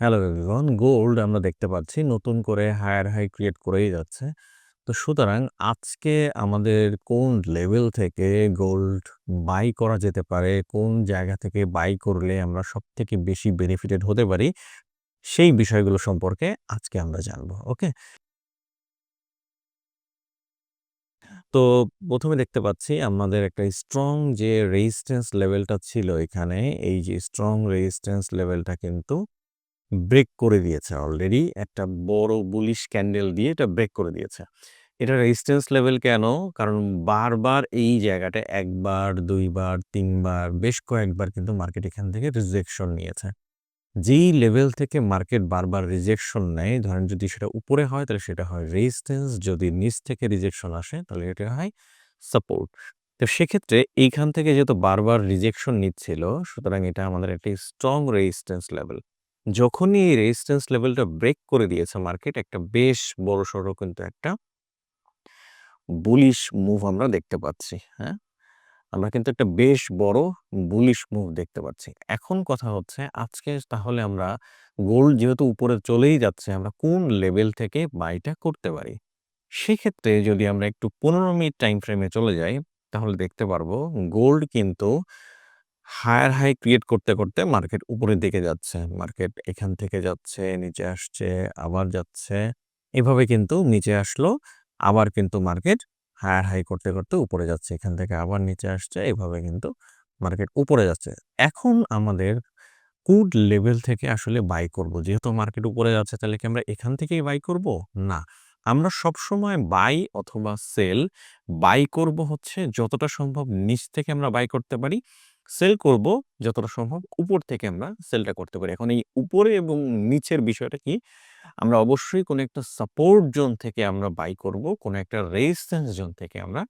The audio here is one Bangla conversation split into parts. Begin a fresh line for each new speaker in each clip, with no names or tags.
হ্যালো এভরিওয়ান, গোল্ড আমরা দেখতে পাচ্ছি। নতুন করে হায়ার হাই ক্রিয়েট করেই যাচ্ছে। তো সুতরাং আজকে আমাদের কোন লেভেল থেকে গোল্ড বাই করা যেতে পারে, কোন জায়গা থেকে বাই করলে আমরা সব থেকে বেশি বেনিফিটেড হতে পারি, সেই বিষয়গুলো সম্পর্কে আজকে আমরা জানব, ওকে? তো প্রথমে দেখতে পাচ্ছি আমাদের একটা স্ট্রং যে রেজিস্ট্যান্স লেভেলটা ছিল এখানে, এই যে স্ট্রং রেজিস্ট্যান্স লেভেলটা কিন্তু ব্রেক করে দিয়েছে অলরেডি একটা বড় বুলিশ ক্যান্ডেল দিয়ে এটা ব্রেক করে দিয়েছে। এটা রেজিস্ট্যান্স লেভেল কেন? কারণ বারবার এই জায়গাটা একবার, দুইবার, তিনবার, বেশ কয়েকবার কিন্তু মার্কেট এখান থেকে রিজেকশন নিয়েছে। যেই লেভেল থেকে মার্কেট বারবার রিজেকশন নেয়, ধরেন যদি সেটা উপরে হয়, তাহলে সেটা হয় রেজিস্ট্যান্স যদি নিচ থেকে রিজেকশন আসে, তাহলে এটা হয় সাপোর্ট তো সেক্ষেত্রে এইখান থেকে যেহেতু বারবার রিজেকশন নিচ্ছিল, সুতরাং এটা আমাদের একটি স্ট্রং রেজিস্ট্যান্স লেভেল যখনই এই রেজিস্ট্যান্স লেভেলটা ব্রেক করে দিয়েছে মার্কেট একটা বেশ বড় বড়সড় কিন্তু একটা বুলিশ মুভ আমরা দেখতে পাচ্ছি হ্যাঁ? আমরা কিন্তু একটা বেশ বড় বুলিশ মুভ দেখতে পাচ্ছি। এখন কথা হচ্ছে আজকে তাহলে আমরা গোল্ড যেহেতু উপরে চলেই যাচ্ছে, আমরা কোন লেভেল থেকে বাইটা করতে পারি? সেক্ষেত্রে যদি আমরা একটু পনেরো মিনিট টাইম ফ্রেমে চলে যাই, তাহলে দেখতে পারব গোল্ড কিন্তু হায়ার হাই ক্রিয়েট করতে করতে মার্কেট উপরের দিকে যাচ্ছে। মার্কেট এখান থেকে যাচ্ছে, নিচে আসছে, আবার যাচ্ছে। এভাবে কিন্তু নিচে আসলো, আবার কিন্তু মার্কেট হায়ার হাই করতে করতে উপরে যাচ্ছে। এখান থেকে আবার নিচে আসছে, এভাবে কিন্তু মার্কেট উপরে যাচ্ছে। এখন আমাদের কুড লেভেল থেকে আসলে বাই করব। যেহেতু মার্কেট উপরে যাচ্ছে, তাহলে কি আমরা এখান থেকেই বাই করব? না। আমরা সবসময় বাই অথবা সেল বাই করব হচ্ছে যতটা সম্ভব নিচ থেকে আমরা বাই করতে পারি। সেল করব যতটা সম্ভব উপর থেকে আমরা সেলটা করতে পারি। এখন এই উপরে এবং নিচের বিষয়টা কি? আমরা অবশ্যই কোনো একটা সাপোর্ট জোন থেকে আমরা বাই করব, কোনো একটা রেজিস্ট্যান্স জোন থেকে আমরা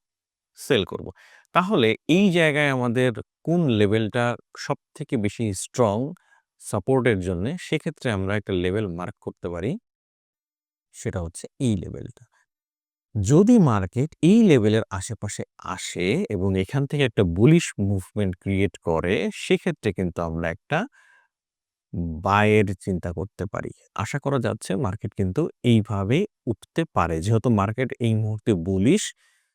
সেল করব। তাহলে এই জায়গায় আমাদের কোন লেভেলটা সব থেকে বেশি স্ট্রং সাপোর্টের জন্য সেক্ষেত্রে আমরা একটা লেভেল মার্ক করতে পারি, সেটা হচ্ছে এই লেভেলটা যদি মার্কেট এই লেভেলের আশেপাশে আসে এবং এখান থেকে একটা বুলিশ মুভমেন্ট ক্রিয়েট করে, সেক্ষেত্রে কিন্তু আমরা একটা বায়ের চিন্তা করতে পারি। আশা করা যাচ্ছে মার্কেট কিন্তু এইভাবে উঠতে পারে। যেহেতু মার্কেট এই মুহূর্তে বুলিশ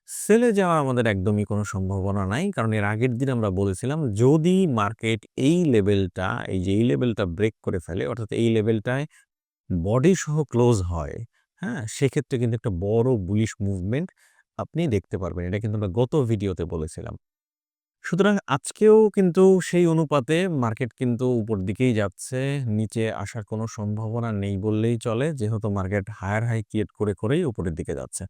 সেলে যাওয়ার আমাদের একদমই কোনো সম্ভাবনা নাই। কারণ এর আগের দিন আমরা বলেছিলাম, যদি মার্কেট এই লেভেলটা এই যে এই লেভেলটা ব্রেক করে ফেলে, অর্থাৎ এই লেভেলটায় বডি সহ ক্লোজ হয় হ্যাঁ? সেক্ষেত্রে কিন্তু একটা বড় বুলিশ মুভমেন্ট আপনি দেখতে পারবেন। এটা কিন্তু আমরা গত ভিডিওতে বলেছিলাম। সুতরাং আজকেও কিন্তু সেই অনুপাতে মার্কেট কিন্তু উপর দিকেই যাচ্ছে, নিচে আসার কোনো সম্ভাবনা নেই বললেই চলে, যেহেতু মার্কেট হায়ার হাই ক্রিয়েট করে, করেই উপরের দিকে যাচ্ছে।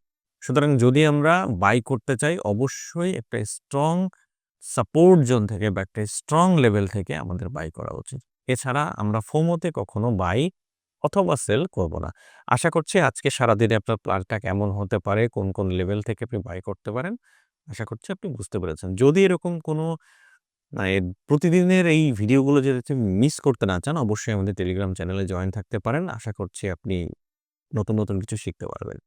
সুতরাং যদি আমরা বাই করতে চাই, অবশ্যই একটা স্ট্রং সাপোর্ট জোন থেকে বা একটা স্ট্রং লেভেল থেকে আমাদের বাই করা উচিত। এছাড়া আমরা ফোমোতে কখনো বাই অথবা সেল করব না। আশা করছি আজকে সারাদিনে আপনার প্ল্যানটা কেমন হতে পারে, কোন কোন লেভেল থেকে আপনি বাই করতে পারেন, আশা করছি আপনি বুঝতে পেরেছেন। যদি এরকম কোনো মানে প্রতিদিনের এই ভিডিওগুলো যদি মিস করতে না চান, অবশ্যই আমাদের টেলিগ্রাম চ্যানেলে জয়েন থাকতে পারেন। আশা করছি আপনি নতুন নতুন কিছু শিখতে পারবেন।